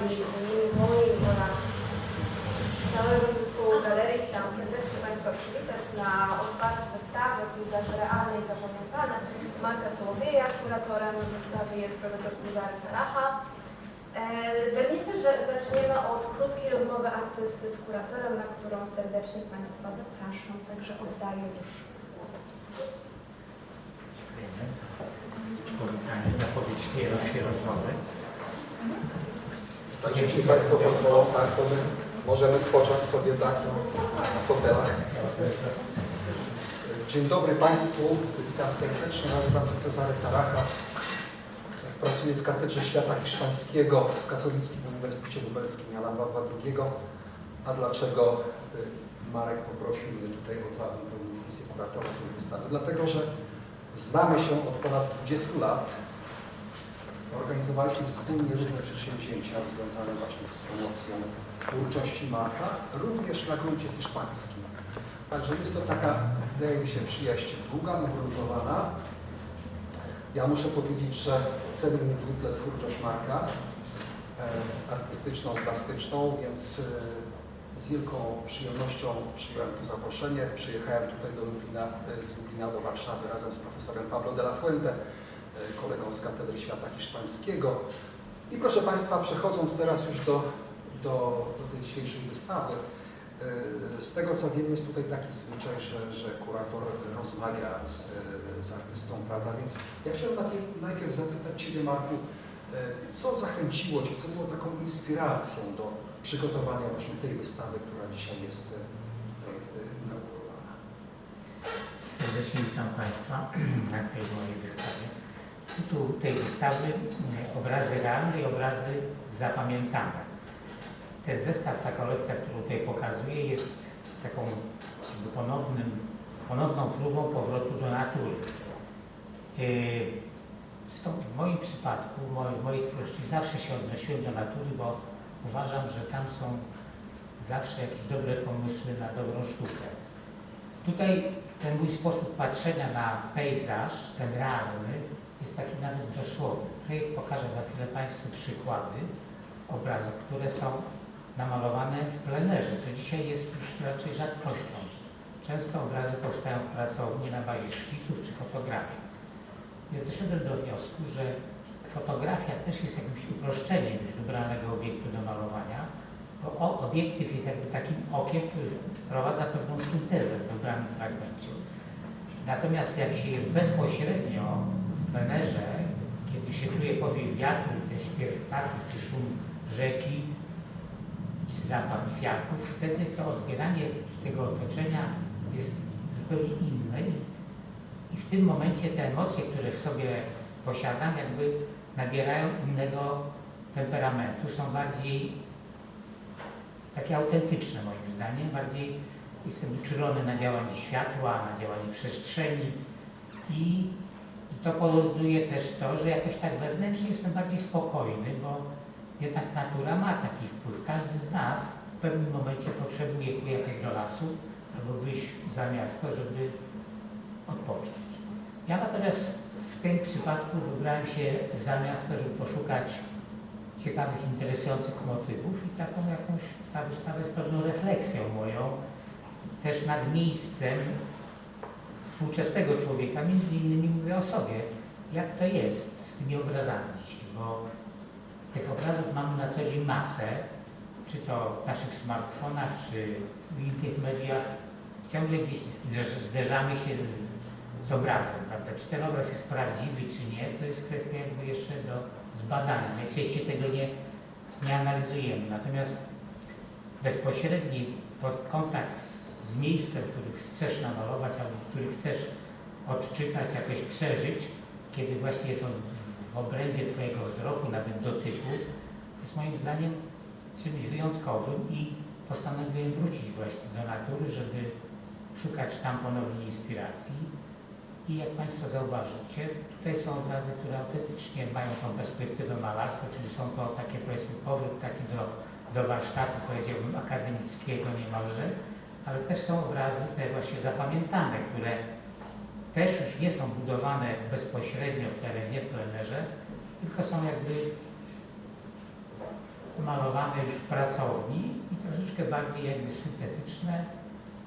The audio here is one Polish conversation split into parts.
m.in. moim oraz całego zespołu galerii chciałam serdecznie Państwa przywitać na otwarciu wystawy o pejzaże realne i zapamiętane. Marka Sołowieja, kuratorem wystawy jest profesor Cezary Taracha. E, Wernisaż że zaczniemy od krótkiej rozmowy artysty z kuratorem, na którą serdecznie Państwa zapraszam, także oddaję już głos. Dziękujemy za powitanie, zapowiedź tej rozmowy. Tak, jeśli Państwo pozwolą, tak, to my możemy spocząć sobie tak na fotelach. Dzień dobry Państwu, witam serdecznie, nazywam się Cezary Taracha. Pracuję w Katedrze Świata Hiszpańskiego w Katolickim Uniwersytecie Lubelskim Jana Pawła II. A dlaczego y, Marek poprosił mnie tutaj o to, aby pełnił wizję kuratora tej wystawy? Dlatego, że znamy się od ponad 20 lat. Organizowaliśmy wspólnie różne przedsięwzięcia związane właśnie z promocją twórczości Marka, również na gruncie hiszpańskim. Także jest to taka, wydaje mi się, przyjaźń długa, ugruntowana. Ja muszę powiedzieć, że cenię niezwykle twórczość Marka, e, artystyczną, plastyczną, więc e, z wielką przyjemnością przyjąłem to zaproszenie. Przyjechałem tutaj do Lublina, e, z Lublina do Warszawy razem z profesorem Pablo de la Fuente, kolegą z Katedry Świata Hiszpańskiego. I proszę Państwa, przechodząc teraz już do, do, do tej dzisiejszej wystawy, e, z tego co wiem, jest tutaj taki zwyczaj, że, że kurator rozmawia z, z artystą, prawda? Więc ja chciałem najpierw, zapytać Ciebie, Marku, e, co zachęciło Cię, co było taką inspiracją do przygotowania właśnie tej wystawy, która dzisiaj jest e, e, inaugurowana? Serdecznie witam Państwa na tej mojej wystawie. Tytuł tej wystawy e, Obrazy realne i obrazy zapamiętane. Ten zestaw, ta kolekcja, którą tutaj pokazuję, jest taką ponownym, ponowną próbą powrotu do natury. E, Zresztą w moim przypadku, w mojej, mojej twórczości zawsze się odnosiłem do natury, bo uważam, że tam są zawsze jakieś dobre pomysły na dobrą sztukę. Tutaj ten mój sposób patrzenia na pejzaż, ten realny, jest taki nawet dosłowny. Tutaj pokażę za chwilę Państwu przykłady obrazów, które są namalowane w plenerze, co dzisiaj jest już raczej rzadkością. Często obrazy powstają w pracowni na bazie szkiców czy fotografii. Ja doszedłem do wniosku, że fotografia też jest jakimś uproszczeniem już wybranego obiektu do malowania, bo obiektyw jest jakby takim okiem, który wprowadza pewną syntezę w wybranym fragmencie. Natomiast jak się jest bezpośrednio plenerze, kiedy się czuje powiew wiatru, ten śpiew ptaków, czy szum rzeki, czy zapach kwiatów, wtedy to odbieranie tego otoczenia jest zupełnie inne i- w tym momencie te emocje, które w sobie posiadam, jakby nabierają innego temperamentu, są bardziej takie autentyczne moim zdaniem, bardziej jestem uczulony na działanie światła, na działanie przestrzeni i to powoduje też to, że jakoś tak wewnętrznie jestem bardziej spokojny, bo jednak natura ma taki wpływ. Każdy z nas w pewnym momencie potrzebuje pojechać do lasu albo wyjść za miasto, żeby odpocząć. Ja natomiast w tym przypadku wybrałem się za miasto, żeby poszukać ciekawych, interesujących motywów i taką jakąś, ta wystawa jest pewną refleksją moją, też nad miejscem współczesnego człowieka, między innymi mówię o sobie, jak to jest z tymi obrazami dzisiaj, bo tych obrazów mamy na co dzień masę, czy to w naszych smartfonach, czy w innych mediach, ciągle gdzieś zderz- zderzamy się z, z obrazem, prawda? Czy ten obraz jest prawdziwy, czy nie, to jest kwestia jakby jeszcze do zbadania. Najczęściej tego nie, nie analizujemy. Natomiast bezpośredni kontakt z, z miejscem, który chcesz namalować, albo który chcesz odczytać, jakoś przeżyć, kiedy właśnie jest on w obrębie Twojego wzroku, nawet dotyku, jest moim zdaniem czymś wyjątkowym i postanowiłem wrócić właśnie do natury, żeby szukać tam ponownie inspiracji. I jak Państwo zauważycie, tutaj są obrazy, które autentycznie mają tą perspektywę malarstwa, czyli są to takie powiedzmy powrót taki do, do warsztatu, powiedziałbym, akademickiego niemalże, ale też są obrazy te właśnie zapamiętane, które też już nie są budowane bezpośrednio w terenie, w plenerze, tylko są jakby malowane już w pracowni i troszeczkę bardziej jakby syntetyczne,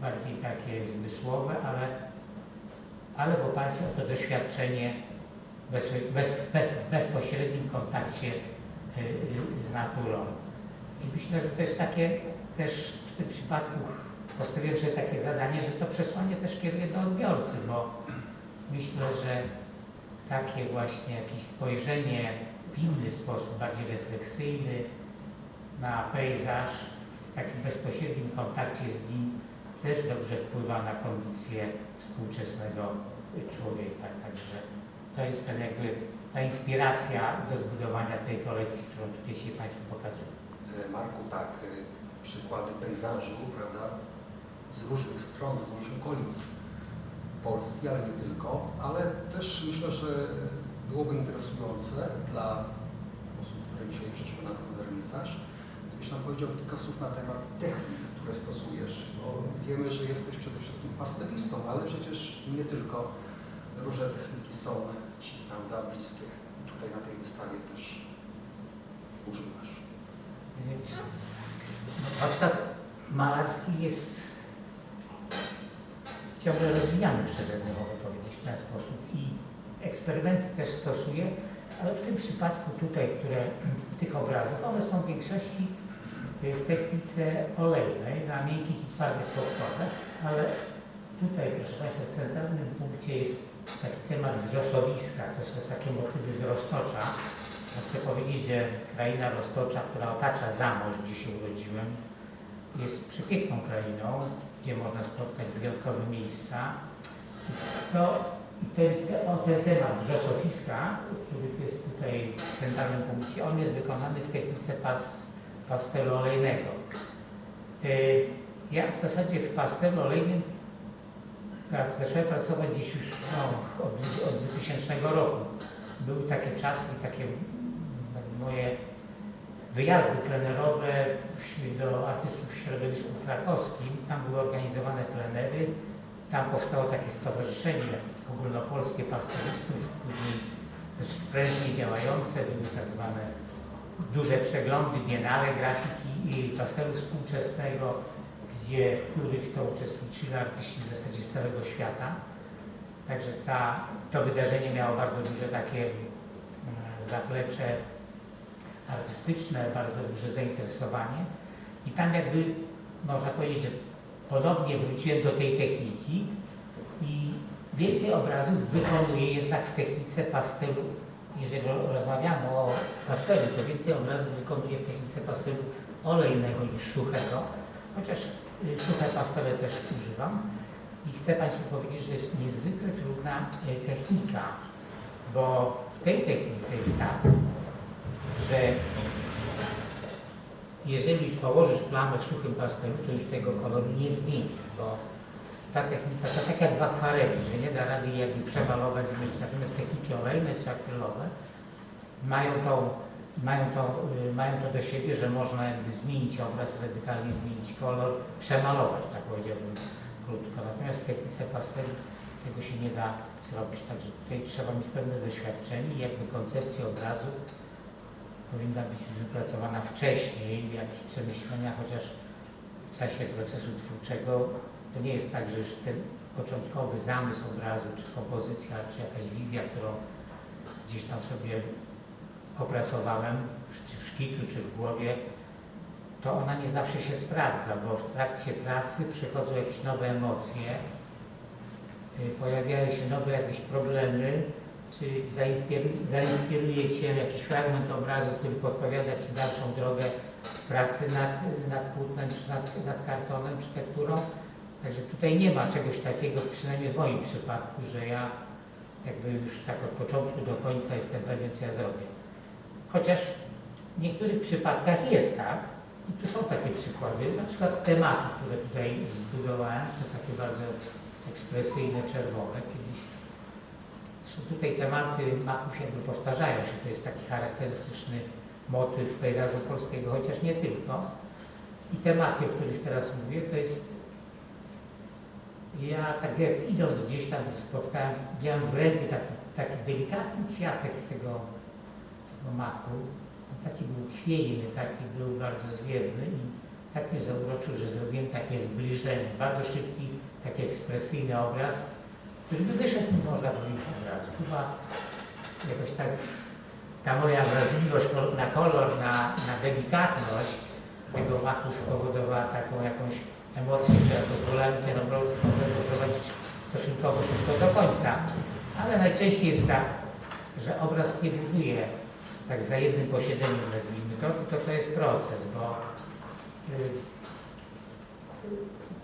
bardziej takie zmysłowe, ale, ale w oparciu o to doświadczenie bez, bez, bez, bezpośrednim kontakcie y, z naturą. I myślę, że to jest takie też w tym przypadku postawiłem sobie takie zadanie, że to przesłanie też kieruję do odbiorcy, bo myślę, że takie właśnie jakieś spojrzenie w inny sposób, bardziej refleksyjny na pejzaż, w takim bezpośrednim kontakcie z nim też dobrze wpływa na kondycję współczesnego człowieka. Także to jest ten jakby ta inspiracja do zbudowania tej kolekcji, którą tutaj się Państwu pokazuję. E, Marku, tak, e, przykłady pejzażu, prawda, z różnych stron, z różnych okolic Polski, ale nie tylko, ale też myślę, że byłoby interesujące dla osób, które dzisiaj przyszły na ten modernizaż, gdybyś nam powiedział kilka słów na temat technik, które stosujesz. Bo wiemy, że jesteś przede wszystkim pastelistą, ale przecież nie tylko różne techniki są Ci, prawda, bliskie. Tutaj na tej wystawie też używasz. Warsztat malarski jest ciągle rozwijany przeze mnie, mogę powiedzieć w ten sposób. I eksperymenty też stosuję, ale w tym przypadku tutaj, które tych obrazów, one są w większości y, w technice olejnej, na miękkich i twardych podkładach, ale tutaj, proszę Państwa, w centralnym punkcie jest taki temat wrzosowiska, to są takie motywy z roztocza. Ja Chcę powiedzieć, że kraina Roztocza, która otacza Zamość, gdzie się urodziłem, jest przepiękną krainą, gdzie można spotkać wyjątkowe miejsca. To, ten, ten temat wrzosowiska, który jest tutaj w centralnym punkcie, on jest wykonany w technice pas, pastelu olejnego. Y, Ja w zasadzie w pastelu olejnym prac- zacząłem pracować gdzieś już no, od, od 2000 roku. Były takie czasy, takie moje wyjazdy plenerowe do artystów w środowisku krakowskim. Tam były organizowane plenery. Tam powstało takie stowarzyszenie ogólnopolskie pastelistów, później dość prężnie działające, były tak zwane duże przeglądy, biennale grafiki i pastelu współczesnego, gdzie, w których to uczestniczyli artyści w zasadzie z całego świata. Także ta, to wydarzenie miało bardzo duże takie e, zaplecze artystyczne, bardzo duże zainteresowanie. I tam jakby można powiedzieć, że ponownie wróciłem do tej techniki i więcej obrazów wykonuję jednak w technice pastelu. Jeżeli ro- rozmawiamy o pastelu, to więcej obrazów wykonuję w technice pastelu olejnego niż suchego, chociaż y, suche pastele też używam. I chcę Państwu powiedzieć, że jest niezwykle trudna y, technika, bo w tej technice jest tak, że jeżeli już położysz plamę w suchym pastelu, to już tego koloru nie zmienisz, bo ta technika to tak jak w akwareli, że nie da rady jakby przemalować, zmienić. Natomiast techniki olejne czy akrylowe mają to, mają, to, y, mają to do siebie, że można jakby zmienić obraz, radykalnie zmienić kolor, przemalować, tak powiedziałbym krótko. Natomiast w technice pasteli tego się nie da zrobić, także tutaj trzeba mieć pewne doświadczenie jakby koncepcja obrazu powinna być już wypracowana wcześniej, jakieś przemyślenia, chociaż w czasie procesu twórczego to nie jest tak, że już ten początkowy zamysł obrazu, czy kompozycja, czy jakaś wizja, którą gdzieś tam sobie opracowałem, czy w szkicu, czy w głowie, to ona nie zawsze się sprawdza, bo w trakcie pracy przychodzą jakieś nowe emocje, y, pojawiają się nowe jakieś problemy, czy zainspiruje, zainspiruje Cię jakiś fragment obrazu, który podpowiada Ci dalszą drogę pracy nad, nad płótnem, czy nad, nad kartonem, czy tekturą. Także tutaj nie ma czegoś takiego, przynajmniej w moim przypadku, że ja jakby już tak od początku do końca jestem pewien, co ja zrobię. Chociaż w niektórych przypadkach jest tak, i tu są takie przykłady, na przykład tematy, które tutaj zbudowałem, to takie bardzo ekspresyjne, czerwone. Kiedyś są tutaj tematy maków jakby powtarzają się, to jest taki charakterystyczny motyw pejzażu polskiego, chociaż nie tylko. I tematy, o których teraz mówię, to jest ja tak jak idąc gdzieś tam spotkałem, miałem w ręku taki, taki delikatny kwiatek tego, tego maku. Taki był chwiejny, taki był bardzo zwiewny i tak mnie zauroczył, że zrobiłem takie zbliżenie, bardzo szybki, taki ekspresyjny obraz, który by wyszedł, można powiedzieć, od razu. Chyba jakoś tak ta moja wrażliwość na kolor, na, na delikatność tego maku spowodowała taką jakąś emocję, która pozwala mi ten obraz doprowadzić stosunkowo szybko do końca. Ale najczęściej jest tak, że obraz nie buduje tak za jednym posiedzeniem, nazwijmy to, tylko to jest proces, bo y,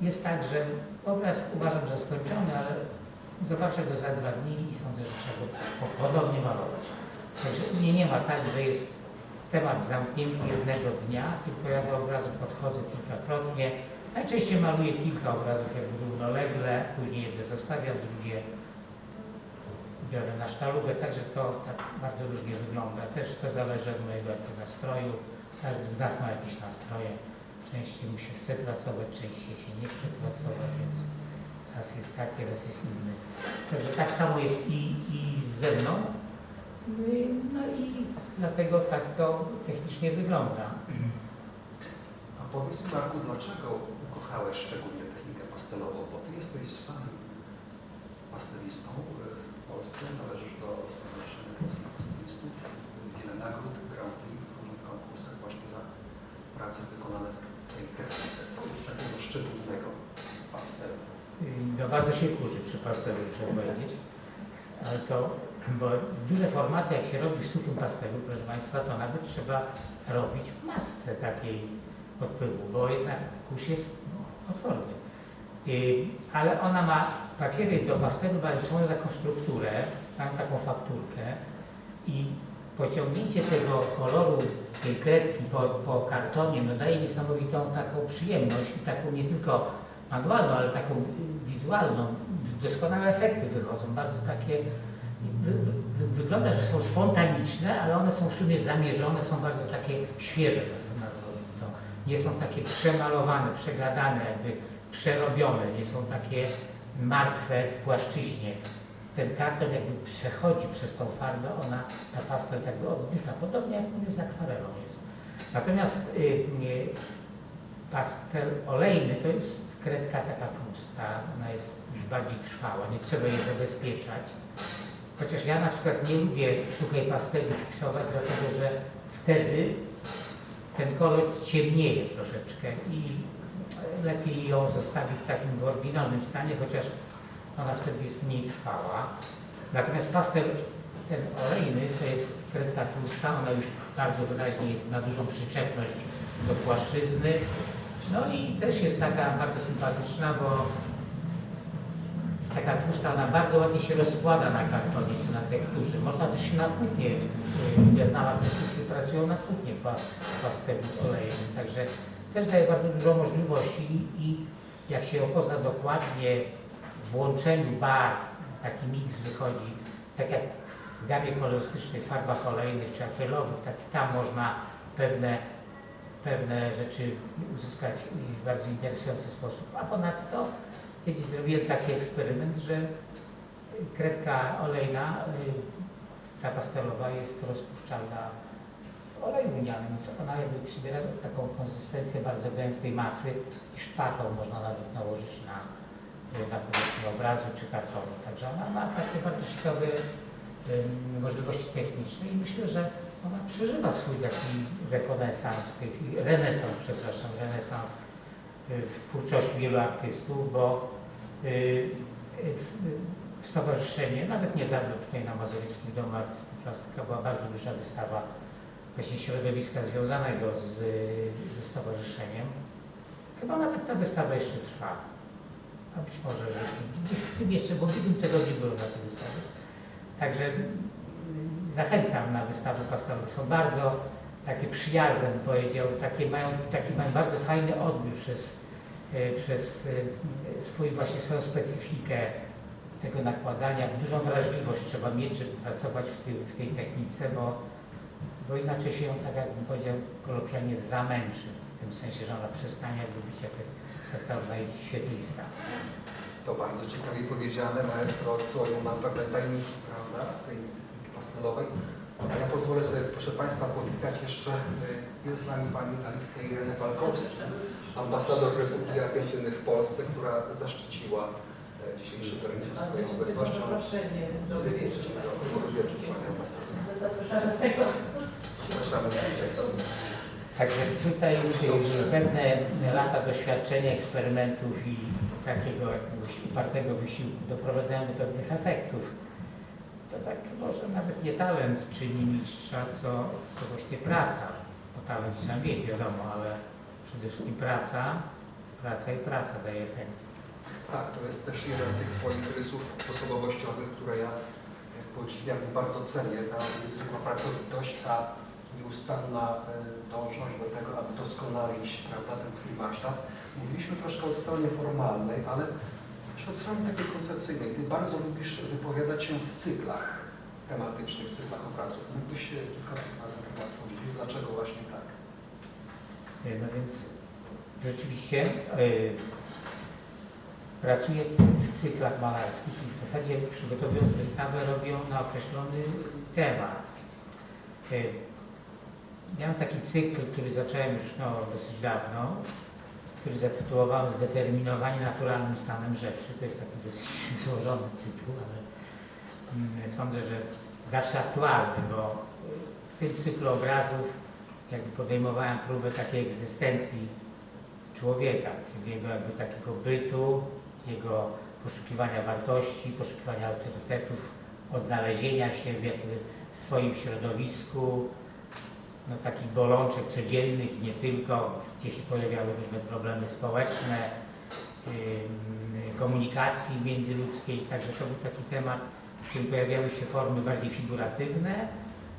jest tak, że obraz uważam za skończony, ale zobaczę go za dwa dni i sądzę, że trzeba go po- ponownie malować. Także u mnie nie ma tak, że jest temat zamknięty jednego dnia, tylko ja do obrazu podchodzę kilkakrotnie. Najczęściej maluję kilka obrazów jakby równolegle, później jedne zostawiam, drugie biorę na sztalugę, także to tak bardzo różnie wygląda. Też to zależy od mojego nastroju. Każdy z nas ma jakieś nastroje. Częściej mu się chce pracować, częściej się nie chce pracować, więc raz jest taki, raz jest inny. Także tak samo jest i, i ze mną. No i dlatego tak to technicznie wygląda. A powiedz mi, Marku, dlaczego ukochałeś szczególnie technikę pastelową? Bo ty jesteś znanym pastelistą w Polsce, należysz do Stowarzyszenia Polskich Pastelistów. Wiele nagród, Grand Prix w różnych konkursach właśnie za prace wykonane w tej technice. Co jest takiego szczególnego w pastelu? No bardzo się kurzy przy pastelu, muszę powiedzieć. Ale to, bo duże formaty, jak się robi w suchym pastelu, proszę Państwa, to nawet trzeba robić w masce takiej odpływu, bo jednak kurz jest no, otworny. Y, ale ona ma, papiery do pastelu mają swoją taką strukturę, mają taką fakturkę i pociągnięcie tego koloru, tej kredki po, po kartonie, no daje niesamowitą taką przyjemność i taką nie tylko manualną, ale taką wizualną. Doskonałe efekty wychodzą, bardzo takie, wy, wy, wy, wygląda, że są spontaniczne, ale one są w sumie zamierzone, są bardzo takie świeże, to. Nie są takie przemalowane, przegadane, jakby przerobione, nie są takie martwe w płaszczyźnie. Ten karton jakby przechodzi przez tą farbę, ona, ta pastel jakby oddycha, podobnie jak mówię, z akwarelą jest. Natomiast y, y, pastel olejny to jest kredka taka tłusta, ona jest już bardziej trwała, nie trzeba jej zabezpieczać. Chociaż ja na przykład nie lubię suchej pasteli fiksować, dlatego że wtedy ten kolor ciemnieje troszeczkę i lepiej ją zostawić w takim oryginalnym stanie, chociaż ona wtedy jest mniej trwała. Natomiast pastel ten olejny to jest kredka tłusta, ona już bardzo wyraźnie jest na dużą przyczepność do płaszczyzny. No i też jest taka bardzo sympatyczna, bo jest taka tłusta, ona bardzo ładnie się rozkłada na kartonie na tekturze. Można też się na płótnie, y, Bernała którzy pracują na płótnie pa- pastelu olejnym, także też daje bardzo dużo możliwości i jak się opozna dokładnie w łączeniu barw, taki miks wychodzi, tak jak w gamie kolorystycznej, farbach olejnych czy akrylowych, tak tam można pewne, pewne rzeczy uzyskać w bardzo interesujący sposób. A ponadto kiedyś zrobiłem taki eksperyment, że kredka olejna, y, ta pastelowa jest rozpuszczalna w oleju lnianym, więc ona jakby przybiera taką konsystencję bardzo gęstej masy i szpatą można nawet nałożyć na, y, na obrazu czy kartonu. Także ona ma takie bardzo ciekawe ym, możliwości techniczne i myślę, że ona przeżywa swój taki rekonesans w tej chwili, renesans, przepraszam, renesans y, w twórczości wielu artystów, bo y, y, stowarzyszenie, nawet niedawno tutaj na Mazowieckim Domu Artysty Plastyka była bardzo duża wystawa właśnie środowiska związanego z, ze stowarzyszeniem. Chyba nawet ta wystawa jeszcze trwa. A być może, że w tym jeszcze, bo w ubiegłym tygodniu byłem na tej wystawie. Także zachęcam na wystawy pastelowe. Są bardzo takie przyjazne, bym powiedział, takie mają, taki mają bardzo fajny odbiór przez, e, przez e, swój, właśnie swoją specyfikę tego nakładania. Dużą wrażliwość trzeba mieć, żeby pracować w tej, w tej technice, bo, bo inaczej się ją, tak jakbym powiedział, kolokwialnie zamęczy. W tym sensie, że ona przestanie jakby być jakaś taka najświetlista. To bardzo ciekawie powiedziane, maestro odsłonił nam pewne tajniki, prawda, tej pastelowej. A ja pozwolę sobie, proszę Państwa, powitać jeszcze, y, jest z nami Pani Alicja Irene Walkowski, ambasador Republiki Argentyny w Polsce, która zaszczyciła e, dzisiejszy termin swoją obecnością. Dobry wieczór Państwu. Dobry wieczór, Pani Ambasador. Zapraszamy. Także tutaj pewne lata doświadczenia, eksperymentów i takiego jakiegoś upartego wysiłku doprowadzają do pewnych efektów. To tak może nawet nie talent czyni mistrza, co, co właśnie praca. Bo talent trzeba mieć, wiadomo, ale przede wszystkim praca, praca i praca daje efekt. Tak, to jest też jeden z tych Twoich rysów osobowościowych, które ja podziwiam i bardzo cenię. Ta niezwykła pracowitość, ta nieustanna e, dążność do tego, aby doskonalić prawda, ten swój warsztat. Mówiliśmy troszkę o stronie formalnej, ale też od strony takiej koncepcyjnej. Ty bardzo lubisz wypowiadać się w cyklach tematycznych, w cyklach obrazów. Mógłbyś się kilka słów na ten temat powiedzieć? Dlaczego właśnie tak? Y, No więc rzeczywiście y, pracuję w cyklach malarskich i w zasadzie przygotowując wystawę robią na określony temat. Y, Miałem taki cykl, który zacząłem już no, dosyć dawno, który zatytułowałem Zdeterminowanie naturalnym stanem rzeczy. To jest taki dosyć złożony tytuł, ale mm, sądzę, że zawsze aktualny, bo w tym cyklu obrazów jakby podejmowałem próbę takiej egzystencji człowieka, jego jakby takiego bytu, jego poszukiwania wartości, poszukiwania autorytetów, odnalezienia się w, jakby w swoim środowisku, no, takich bolączek codziennych nie tylko, gdzie się pojawiały różne problemy społeczne, komunikacji międzyludzkiej, także to był taki temat, w którym pojawiały się formy bardziej figuratywne,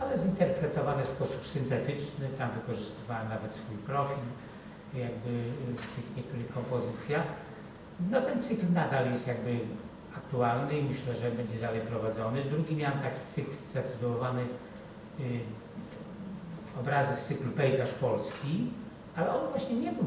ale zinterpretowane w sposób syntetyczny, tam wykorzystywałem nawet swój profil jakby w tych niektórych kompozycjach. No ten cykl nadal jest jakby aktualny i myślę, że będzie dalej prowadzony. Drugi miałem taki cykl zatytułowany Obrazy z cyklu Pejzaż Polski, ale on właśnie nie był